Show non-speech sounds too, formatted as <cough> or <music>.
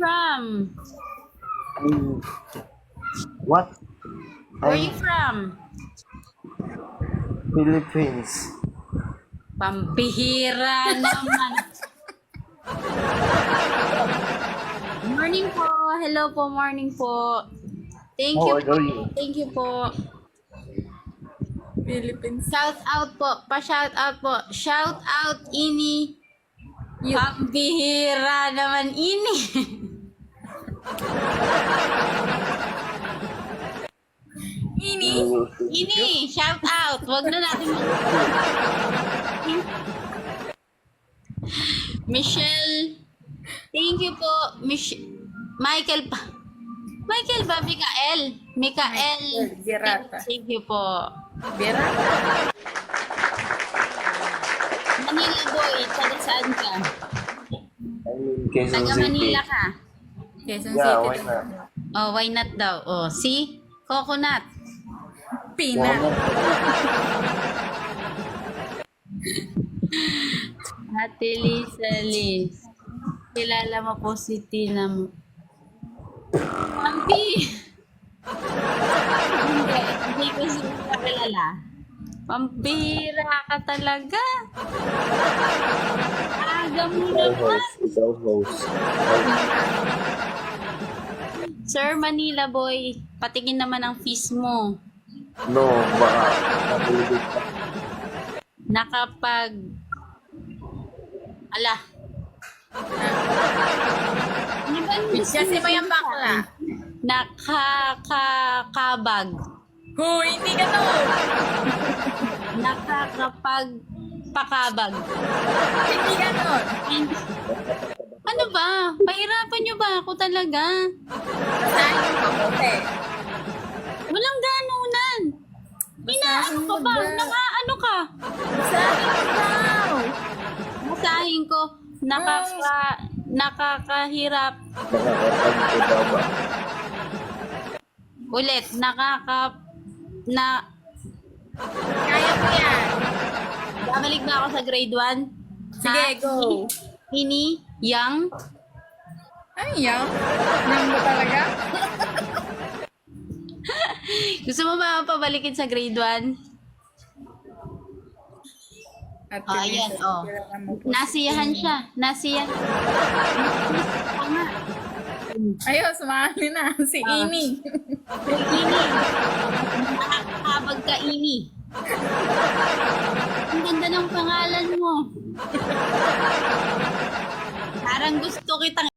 from? What? Where I'm you from? Philippines. Pambihira naman. <laughs> morning po. Hello po, morning po. Thank How you old po. are you? Thank you po. Philippines. Shout out po. Pa-shout out po. Shout out ini. Pambihira naman. Ini. <laughs> ini, shout out. Wag na natin mag- Michelle. Thank you po. Mich Michael pa. Michael ba? Mikael. Mikael. Michael Girata. Thank you po. Bira. Manila boy, taga saan ka? I'm in Quezon Taga City. Manila ka. Quezon Yeah, City. why not? Oh, why not daw? Oh, see? Coconut. Pina. Ate Lisa Liz. Kilala mo po si Tina mo. Pampi! hindi, hindi ko siya kilala. Pampira ka talaga. Aga mo naman. Ikaw host. Sir Manila boy, patingin naman ang fees mo. No, baka. Nakulibig ka. Nakapag... Ala. Ano ba ang Kasi mo yung bakla. Nakakakabag. Huy, hindi ka to. Nakakapagpakabag. Hindi ka to. Ano ba? Pahirapan niyo ba ako talaga? Saan yung kabuti? Walang ganunan. Inaano ka ba? Basahin mo ba? Nakaano ka? Saan yung daw? Basahin ko. Nakaka... Nakakahirap. Nakakapagpababa. Ulit. Nakaka... Na... Kaya ko yan. Babalik ba ako sa grade 1? Sige, go. Ini, yang, Ay, yan. Yan mo talaga? <laughs> Gusto mo ba pabalikin sa grade 1? At Oh, ayan, oh. Nasiyahan siya. Nasiyahan. Ayun, sumali na. Si Ah. Ini. Ini. Nakakabag ka, Ini. Ang ganda ng pangalan mo. Parang gusto kitang